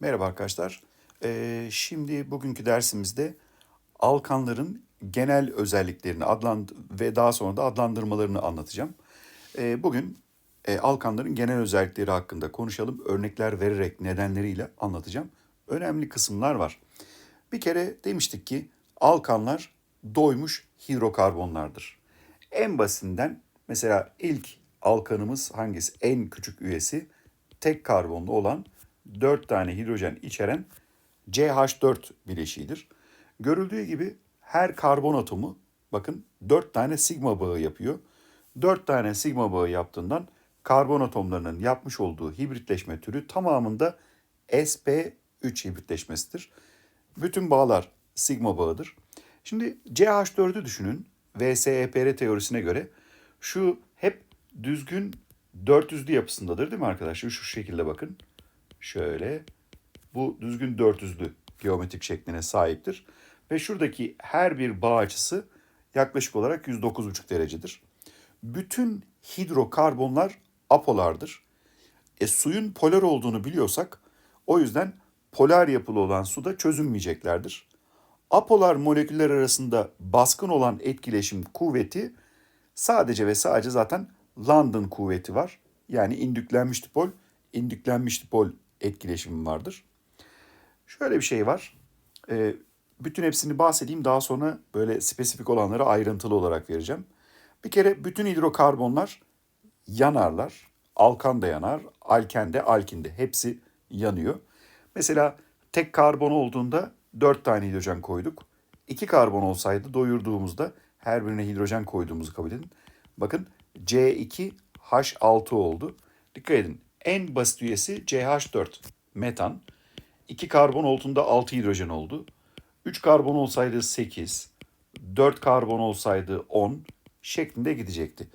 Merhaba arkadaşlar. Ee, şimdi bugünkü dersimizde alkanların genel özelliklerini adland ve daha sonra da adlandırmalarını anlatacağım. Ee, bugün e, alkanların genel özellikleri hakkında konuşalım. Örnekler vererek nedenleriyle anlatacağım. Önemli kısımlar var. Bir kere demiştik ki alkanlar doymuş hidrokarbonlardır. En basitinden mesela ilk alkanımız hangisi? En küçük üyesi tek karbonlu olan 4 tane hidrojen içeren CH4 bileşiğidir. Görüldüğü gibi her karbon atomu bakın 4 tane sigma bağı yapıyor. 4 tane sigma bağı yaptığından karbon atomlarının yapmış olduğu hibritleşme türü tamamında sp3 hibritleşmesidir. Bütün bağlar sigma bağıdır. Şimdi CH4'ü düşünün. VSEPR teorisine göre şu hep düzgün 400'lü yapısındadır değil mi arkadaşlar? Şu şekilde bakın. Şöyle. Bu düzgün 400'lü geometrik şekline sahiptir. Ve şuradaki her bir bağ açısı yaklaşık olarak 109,5 derecedir. Bütün hidrokarbonlar apolardır. E, suyun polar olduğunu biliyorsak o yüzden polar yapılı olan suda çözünmeyeceklerdir. Apolar moleküller arasında baskın olan etkileşim kuvveti sadece ve sadece zaten London kuvveti var. Yani indüklenmiş dipol, indüklenmiş dipol etkileşimi vardır. Şöyle bir şey var. Ee, bütün hepsini bahsedeyim daha sonra böyle spesifik olanları ayrıntılı olarak vereceğim. Bir kere bütün hidrokarbonlar yanarlar. Alkan da yanar, alken de, alkin de. Hepsi yanıyor. Mesela tek karbon olduğunda 4 tane hidrojen koyduk. 2 karbon olsaydı doyurduğumuzda her birine hidrojen koyduğumuzu kabul edin. Bakın C2H6 oldu. Dikkat edin. En basit üyesi CH4 metan. 2 karbon olduğunda 6 hidrojen oldu. 3 karbon olsaydı 8, 4 karbon olsaydı 10 şeklinde gidecekti.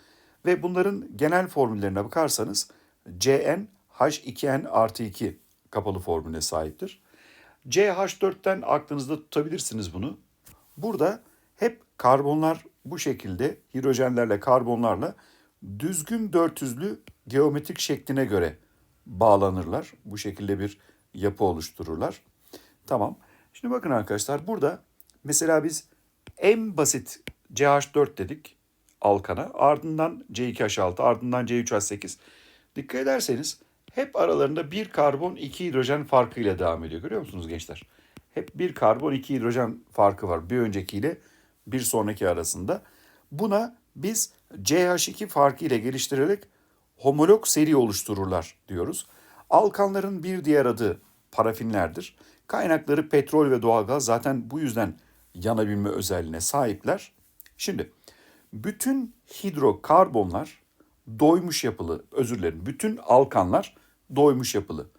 Ve bunların genel formüllerine bakarsanız CN H2N artı 2 kapalı formüle sahiptir. CH4'ten aklınızda tutabilirsiniz bunu. Burada hep karbonlar bu şekilde hidrojenlerle karbonlarla düzgün 400'lü geometrik şekline göre bağlanırlar. Bu şekilde bir yapı oluştururlar. Tamam. Şimdi bakın arkadaşlar burada mesela biz en basit CH4 dedik alkana. Ardından C2H6, ardından C3H8. Dikkat ederseniz hep aralarında bir karbon iki hidrojen farkıyla devam ediyor. Görüyor musunuz gençler? Hep bir karbon iki hidrojen farkı var. Bir öncekiyle bir sonraki arasında. Buna biz CH2 farkı ile geliştirerek homolog seri oluştururlar diyoruz. Alkanların bir diğer adı parafinlerdir. Kaynakları petrol ve doğalgaz zaten bu yüzden yanabilme özelliğine sahipler. Şimdi bütün hidrokarbonlar doymuş yapılı, özür dilerim, bütün alkanlar doymuş yapılı.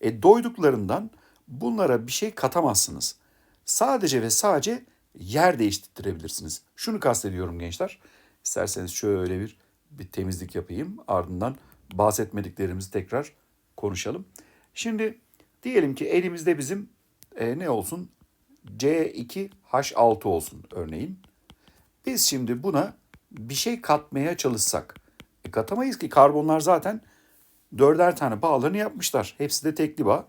E doyduklarından bunlara bir şey katamazsınız. Sadece ve sadece yer değiştirebilirsiniz. Şunu kastediyorum gençler. İsterseniz şöyle bir bir temizlik yapayım. Ardından bahsetmediklerimizi tekrar konuşalım. Şimdi diyelim ki elimizde bizim e, ne olsun? C2H6 olsun örneğin. Biz şimdi buna bir şey katmaya çalışsak. E, katamayız ki karbonlar zaten dörder tane bağlarını yapmışlar. Hepsi de tekli bağ.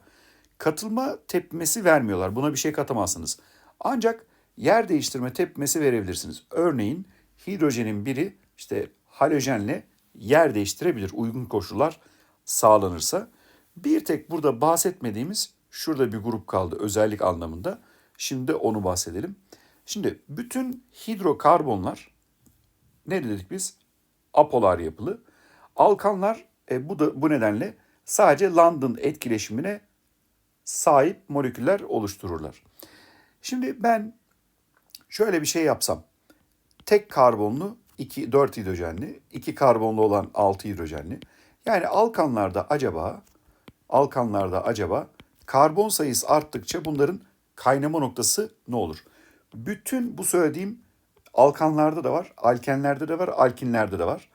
Katılma tepmesi vermiyorlar. Buna bir şey katamazsınız. Ancak yer değiştirme tepmesi verebilirsiniz. Örneğin hidrojenin biri işte halojenle yer değiştirebilir uygun koşullar sağlanırsa. Bir tek burada bahsetmediğimiz şurada bir grup kaldı özellik anlamında. Şimdi onu bahsedelim. Şimdi bütün hidrokarbonlar ne dedik biz? Apolar yapılı. Alkanlar e, bu da bu nedenle sadece London etkileşimine sahip moleküller oluştururlar. Şimdi ben şöyle bir şey yapsam. Tek karbonlu 2 4 hidrojenli, 2 karbonlu olan 6 hidrojenli. Yani alkanlarda acaba alkanlarda acaba karbon sayısı arttıkça bunların kaynama noktası ne olur? Bütün bu söylediğim alkanlarda da var, alkenlerde de var, alkinlerde de var.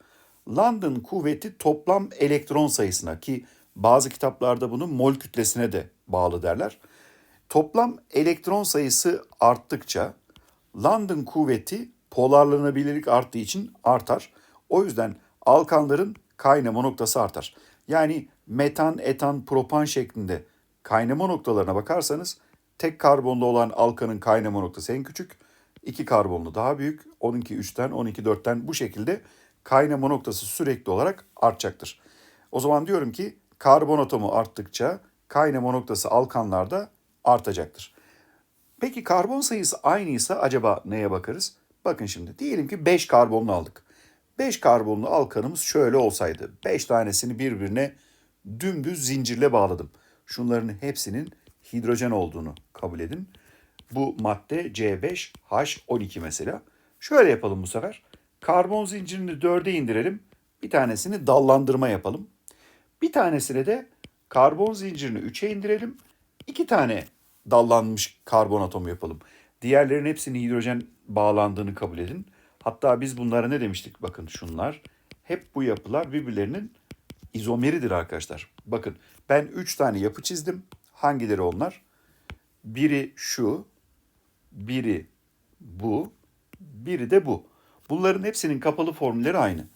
London kuvveti toplam elektron sayısına ki bazı kitaplarda bunu mol kütlesine de bağlı derler. Toplam elektron sayısı arttıkça London kuvveti polarlanabilirlik arttığı için artar. O yüzden alkanların kaynama noktası artar. Yani metan, etan, propan şeklinde kaynama noktalarına bakarsanız tek karbonlu olan alkanın kaynama noktası en küçük. 2 karbonlu daha büyük. 12 3'ten 12 4'ten bu şekilde kaynama noktası sürekli olarak artacaktır. O zaman diyorum ki karbon atomu arttıkça kaynama noktası alkanlarda artacaktır. Peki karbon sayısı aynıysa acaba neye bakarız? Bakın şimdi diyelim ki 5 karbonlu aldık. 5 karbonlu alkanımız şöyle olsaydı. 5 tanesini birbirine dümdüz zincirle bağladım. Şunların hepsinin hidrojen olduğunu kabul edin. Bu madde C5H12 mesela. Şöyle yapalım bu sefer. Karbon zincirini 4'e indirelim. Bir tanesini dallandırma yapalım. Bir tanesine de karbon zincirini 3'e indirelim. İki tane dallanmış karbon atomu yapalım. Diğerlerin hepsinin hidrojen bağlandığını kabul edin. Hatta biz bunlara ne demiştik? Bakın şunlar. Hep bu yapılar birbirlerinin izomeridir arkadaşlar. Bakın ben 3 tane yapı çizdim. Hangileri onlar? Biri şu, biri bu, biri de bu. Bunların hepsinin kapalı formülleri aynı.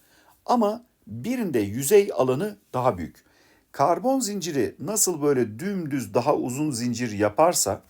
Ama birinde yüzey alanı daha büyük. Karbon zinciri nasıl böyle dümdüz daha uzun zincir yaparsa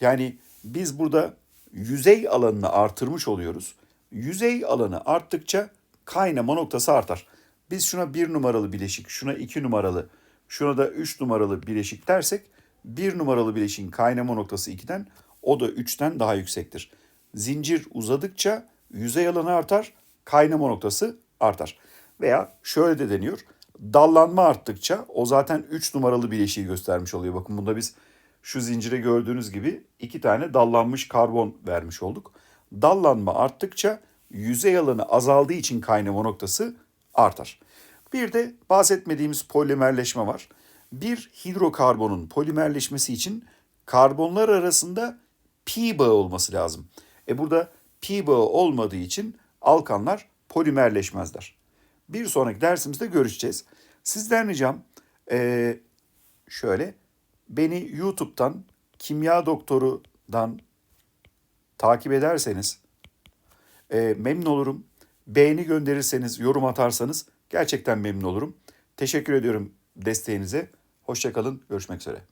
yani biz burada yüzey alanını artırmış oluyoruz. Yüzey alanı arttıkça kaynama noktası artar. Biz şuna bir numaralı bileşik, şuna iki numaralı, şuna da üç numaralı bileşik dersek bir numaralı bileşiğin kaynama noktası 2'den o da 3'ten daha yüksektir. Zincir uzadıkça yüzey alanı artar, kaynama noktası artar. Veya şöyle de deniyor. Dallanma arttıkça o zaten 3 numaralı bileşiği göstermiş oluyor. Bakın bunda biz şu zincire gördüğünüz gibi iki tane dallanmış karbon vermiş olduk. Dallanma arttıkça yüzey alanı azaldığı için kaynama noktası artar. Bir de bahsetmediğimiz polimerleşme var. Bir hidrokarbonun polimerleşmesi için karbonlar arasında pi bağı olması lazım. E burada pi bağı olmadığı için alkanlar polimerleşmezler. Bir sonraki dersimizde görüşeceğiz. Sizden ricam eee, şöyle beni YouTube'dan Kimya Doktoru'dan takip ederseniz e, memnun olurum. Beğeni gönderirseniz, yorum atarsanız gerçekten memnun olurum. Teşekkür ediyorum desteğinize. Hoşçakalın, görüşmek üzere.